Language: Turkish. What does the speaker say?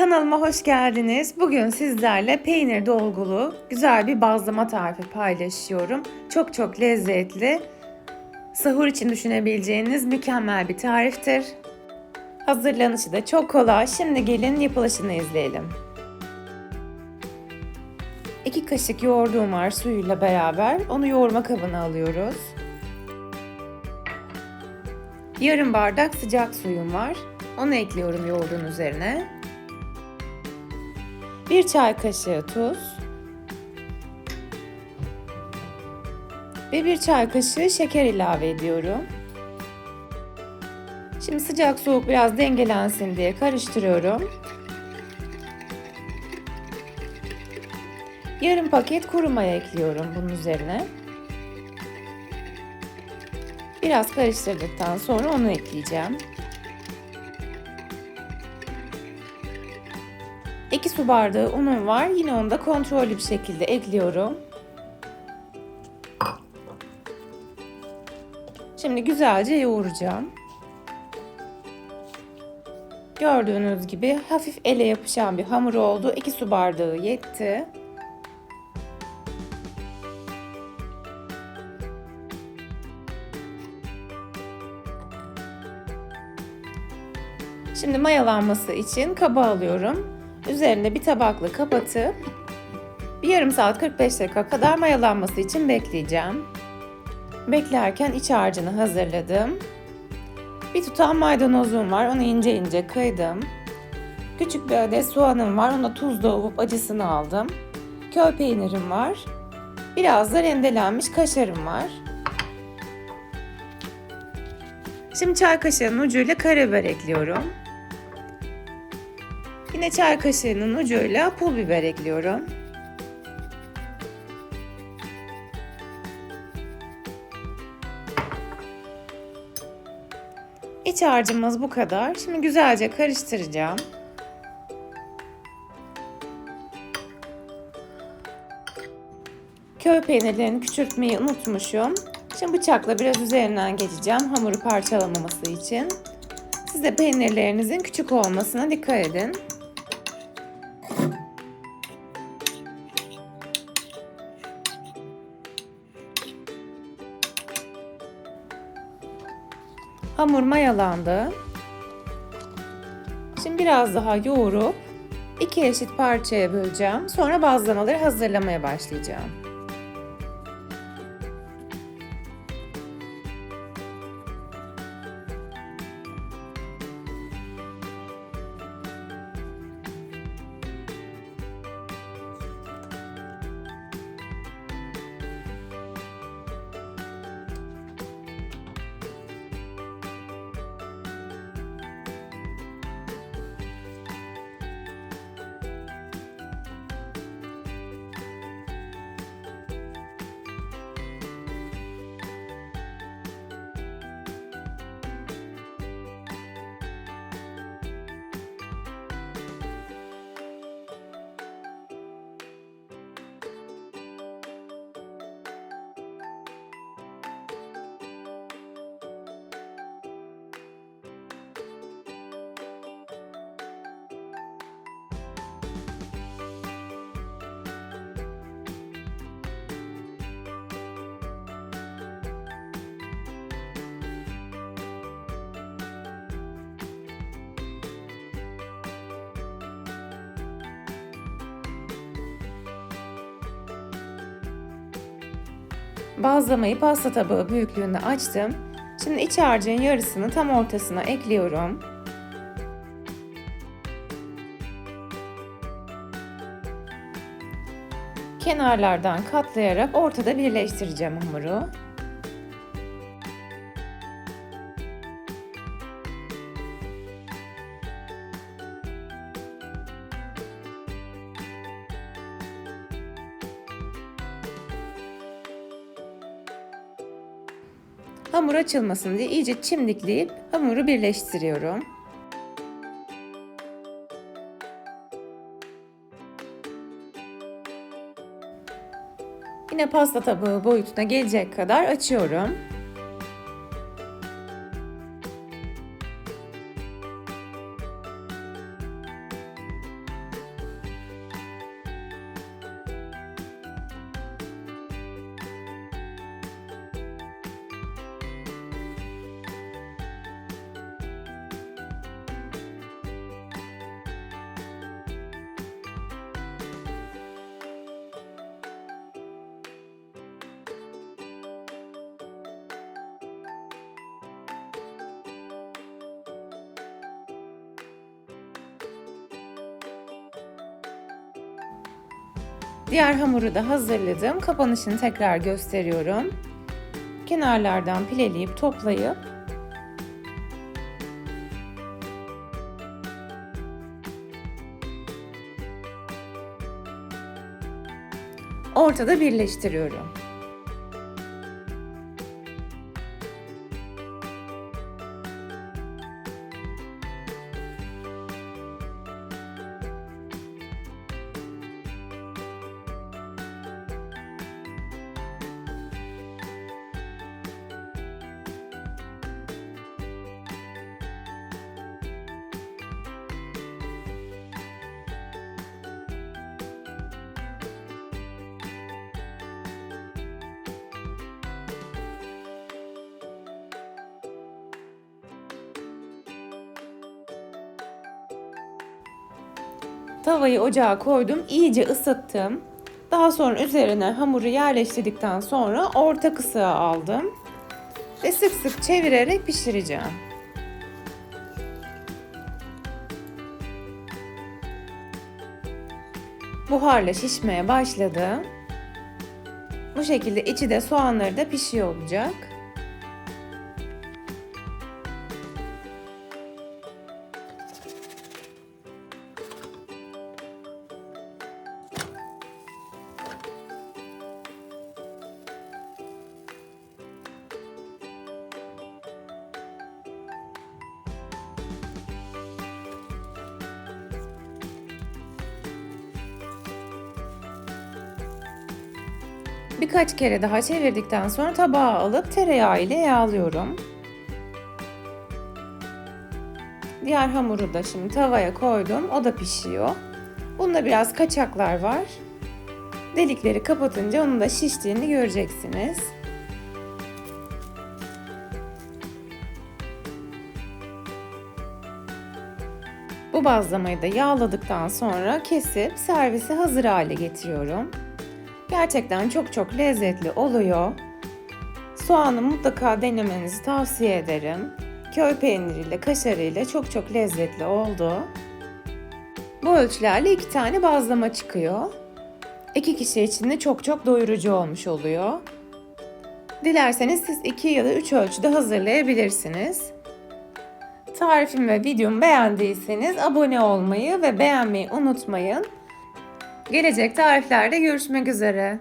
Kanalıma hoş geldiniz. Bugün sizlerle peynir dolgulu güzel bir bazlama tarifi paylaşıyorum. Çok çok lezzetli. Sahur için düşünebileceğiniz mükemmel bir tariftir. Hazırlanışı da çok kolay. Şimdi gelin yapılışını izleyelim. 2 kaşık yoğurduğum var suyuyla beraber. Onu yoğurma kabına alıyoruz. Yarım bardak sıcak suyum var. Onu ekliyorum yoğurdun üzerine. 1 çay kaşığı tuz ve 1 çay kaşığı şeker ilave ediyorum. Şimdi sıcak soğuk biraz dengelensin diye karıştırıyorum. Yarım paket kuru maya ekliyorum bunun üzerine. Biraz karıştırdıktan sonra onu ekleyeceğim. Su bardağı unum var. Yine onu da kontrollü bir şekilde ekliyorum. Şimdi güzelce yoğuracağım. Gördüğünüz gibi hafif ele yapışan bir hamur oldu. 2 su bardağı yetti. Şimdi mayalanması için kaba alıyorum. Üzerine bir tabakla kapatıp bir yarım saat 45 dakika kadar mayalanması için bekleyeceğim. Beklerken iç harcını hazırladım. Bir tutam maydanozum var. Onu ince ince kıydım. Küçük bir adet soğanım var. Ona tuz doğup acısını aldım. Köy peynirim var. Biraz da rendelenmiş kaşarım var. Şimdi çay kaşığının ucuyla karabiber ekliyorum. Yine çay kaşığının ucuyla pul biber ekliyorum. İç harcımız bu kadar. Şimdi güzelce karıştıracağım. Köy peynirlerini küçültmeyi unutmuşum. Şimdi bıçakla biraz üzerinden geçeceğim hamuru parçalamaması için. Siz de peynirlerinizin küçük olmasına dikkat edin. Hamur mayalandı. Şimdi biraz daha yoğurup iki eşit parçaya böleceğim. Sonra bazlamaları hazırlamaya başlayacağım. Bazlamayı pasta tabağı büyüklüğünde açtım. Şimdi iç harcın yarısını tam ortasına ekliyorum. Kenarlardan katlayarak ortada birleştireceğim hamuru. Hamur açılmasın diye iyice çimdikleyip hamuru birleştiriyorum. Yine pasta tabağı boyutuna gelecek kadar açıyorum. Diğer hamuru da hazırladım. Kapanışını tekrar gösteriyorum. Kenarlardan pileleyip toplayıp ortada birleştiriyorum. Tavayı ocağa koydum, iyice ısıttım. Daha sonra üzerine hamuru yerleştirdikten sonra orta kısığa aldım ve sık sık çevirerek pişireceğim. Buharla şişmeye başladı. Bu şekilde içi de soğanları da pişiyor olacak. Birkaç kere daha çevirdikten sonra tabağa alıp tereyağı ile yağlıyorum. Diğer hamuru da şimdi tavaya koydum. O da pişiyor. Bunda biraz kaçaklar var. Delikleri kapatınca onun da şiştiğini göreceksiniz. Bu bazlamayı da yağladıktan sonra kesip servise hazır hale getiriyorum. Gerçekten çok çok lezzetli oluyor. Soğanı mutlaka denemenizi tavsiye ederim. Köy peyniriyle, kaşarıyla çok çok lezzetli oldu. Bu ölçülerle iki tane bazlama çıkıyor. İki kişi için de çok çok doyurucu olmuş oluyor. Dilerseniz siz iki ya da üç ölçüde hazırlayabilirsiniz. Tarifimi ve videomu beğendiyseniz abone olmayı ve beğenmeyi unutmayın. Gelecek tariflerde görüşmek üzere.